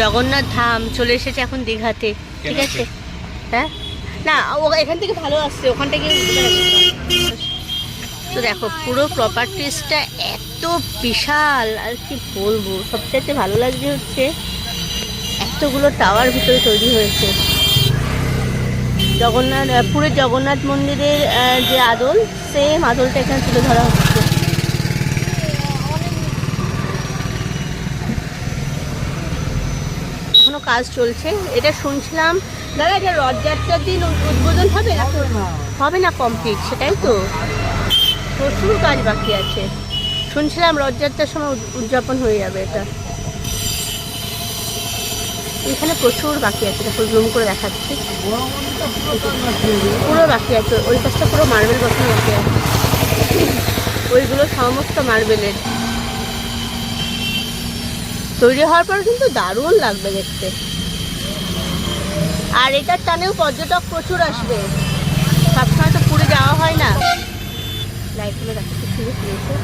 জগন্নাথ ধাম চলে এসেছে এখন দীঘাতে ঠিক আছে? হ্যাঁ? না ও এখান থেকে ভালো আসছে ওখান থেকে তো দেখো পুরো প্রপার্টিসটা এত বিশাল আর কি বলব? সবচাইতে ভালো লাগছে হচ্ছে এতগুলো টাওয়ার ভিতরে তৈরি হয়েছে। জগন্নাথ পুরো জগন্নাথ মন্দিরের যে আদল সেম আদলটা এখানে তুলে ধরা হচ্ছে। এখনও কাজ চলছে। এটা শুনছিলাম, দাদা, এটা রথযাত্রার দিন উদ্বোধন হবে না? হবে না কমপ্লিট সেটাই তো। প্রচুর কাজ বাকি আছে। শুনছিলাম রথযাত্রার সময় উদযাপন হয়ে যাবে এটা। এখানে প্রচুর বাকি আছে দেখো জুম করে দেখাচ্ছি। পুরো বাকি আছে, ওই পাশটা পুরো মার্বেল বসানো বাকি আছে। ওইগুলো সমস্ত মার্বেলের তৈরি হওয়ার পর কিন্তু দারুণ লাগবে দেখতে। আর এটার টানেও পর্যটক প্রচুর আসবে। সবসময় তো পুরে যাওয়া হয় না। লাইটগুলো দেখাতে শুরু করেছে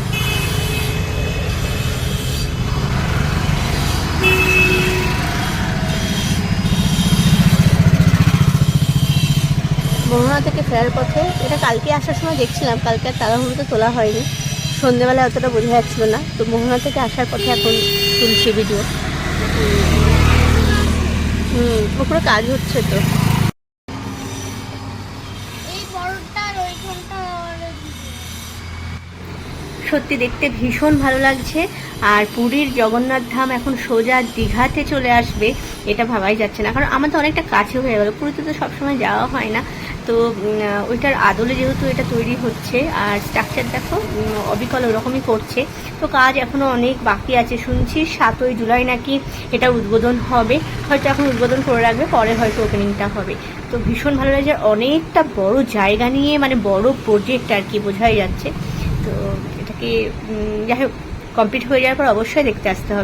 মোহনা থেকে ফেরার পথে, এটা কালকে আসার সময় দেখছিলাম, কালকে আর তাড়াহুড়োতে তোলা হয়নি। সন্ধ্যেবেলা অতটা বোঝা যাচ্ছিল না। তো মোহনা থেকে আসার পথে এখন তুলছি ভিডিও। হুম পুকুরে কাজ হচ্ছে তো। সত্যি দেখতে ভীষণ ভালো লাগছে। আর পুরীর জগন্নাথ ধাম এখন সোজা দীঘাতে চলে আসবে এটা ভাবাই যাচ্ছে না। কারণ আমাদের অনেকটা কাছে হয়ে গেল। পুরীতে তো সবসময় যাওয়া হয় না। তো ওইটার আদলে যেহেতু এটা তৈরি হচ্ছে, আর স্ট্রাকচার দেখো অবিকল ওরকমই করছে। তো কাজ এখনও অনেক বাকি আছে। শুনছি সাতই জুলাই নাকি এটা উদ্বোধন হবে। হয়তো এখন উদ্বোধন করে রাখবে, পরে হয়তো ওপেনিংটা হবে। তো ভীষণ ভালো লাগছে অনেকটা বড় জায়গা নিয়ে মানে বড় প্রজেক্ট আর কি বোঝাই যাচ্ছে। তো এটাকে যাই হোক কমপ্লিট হয়ে যাওয়ার পর অবশ্যই দেখতে আসতে হবে।